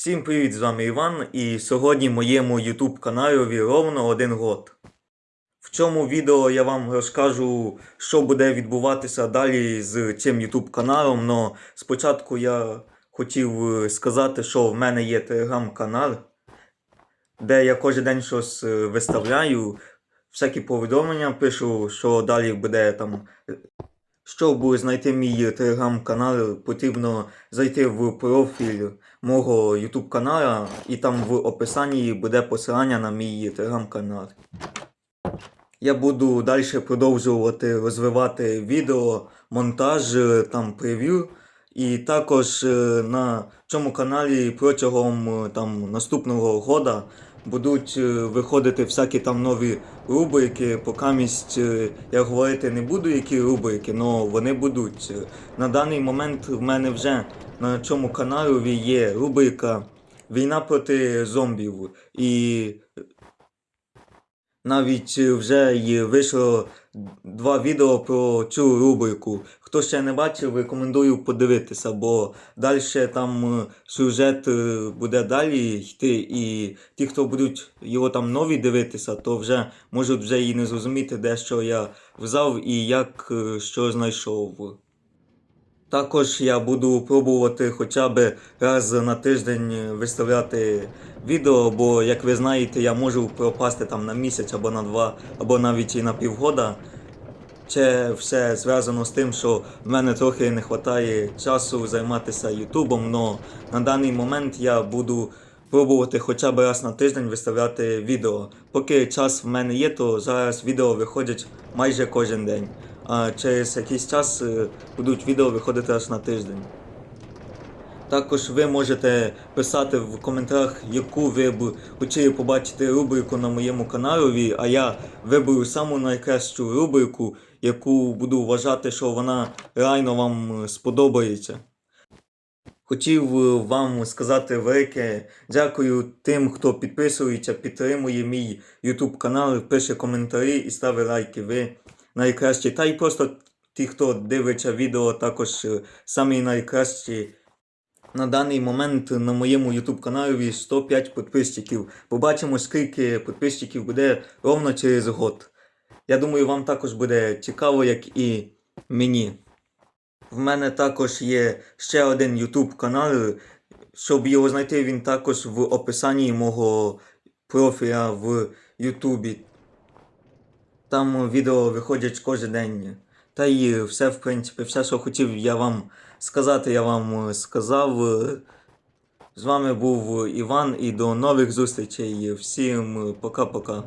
Всім привіт, з вами Іван, і сьогодні моєму YouTube каналові ровно один год. В цьому відео я вам розкажу, що буде відбуватися далі з цим YouTube каналом. Но спочатку я хотів е, сказати, що в мене є телеграм-канал, де я кожен день щось е, виставляю, всякі повідомлення пишу, що далі буде там. Щоб знайти мій телеграм-канал, потрібно зайти в профіль мого YouTube канала, і там в описанні буде посилання на мій телеграм-канал. Я буду далі продовжувати розвивати відео, монтаж, там прев'ю. І також е, на цьому каналі протягом там, наступного года будуть е, виходити всякі там нові рубрики. Покамість е, я говорити не буду, які рубрики, але вони будуть. На даний момент в мене вже на цьому каналі є рубрика Війна проти зомбів. І навіть вже вийшло два відео про цю рубрику. Хто ще не бачив, рекомендую подивитися, бо далі там е, сюжет е, буде далі йти, і ті, хто будуть його там нові дивитися, то вже можуть вже і не зрозуміти, де що я взяв і як е, що знайшов. Також я буду пробувати хоча б раз на тиждень виставляти відео, бо, як ви знаєте, я можу пропасти там на місяць або на два, або навіть і на півгода. Це все зв'язано з тим, що в мене трохи не вистачає часу займатися Ютубом, але на даний момент я буду пробувати хоча б раз на тиждень виставляти відео. Поки час в мене є, то зараз відео виходять майже кожен день. А через якийсь час е, будуть відео виходити раз на тиждень. Також ви можете писати в коментарях, яку ви б хотіли побачити рубрику на моєму каналі, а я виберу саму найкращу рубрику, яку буду вважати, що вона реально вам сподобається. Хотів е, вам сказати велике дякую тим, хто підписується, підтримує мій YouTube канал, пише коментарі і ставить лайки. Ви найкращі. Та й просто ті, хто дивиться відео, також е, самі найкращі. На даний момент на моєму YouTube каналі 105 підписчиків. Побачимо, скільки підписчиків буде ровно через год. Я думаю, вам також буде цікаво, як і мені. В мене також є ще один YouTube канал. Щоб його знайти, він також в описанні мого профіля в YouTube. Там відео виходять кожен день. Та й все, в принципі, все, що хотів я вам сказати, я вам сказав. З вами був Іван і до нових зустрічей. Всім пока-пока.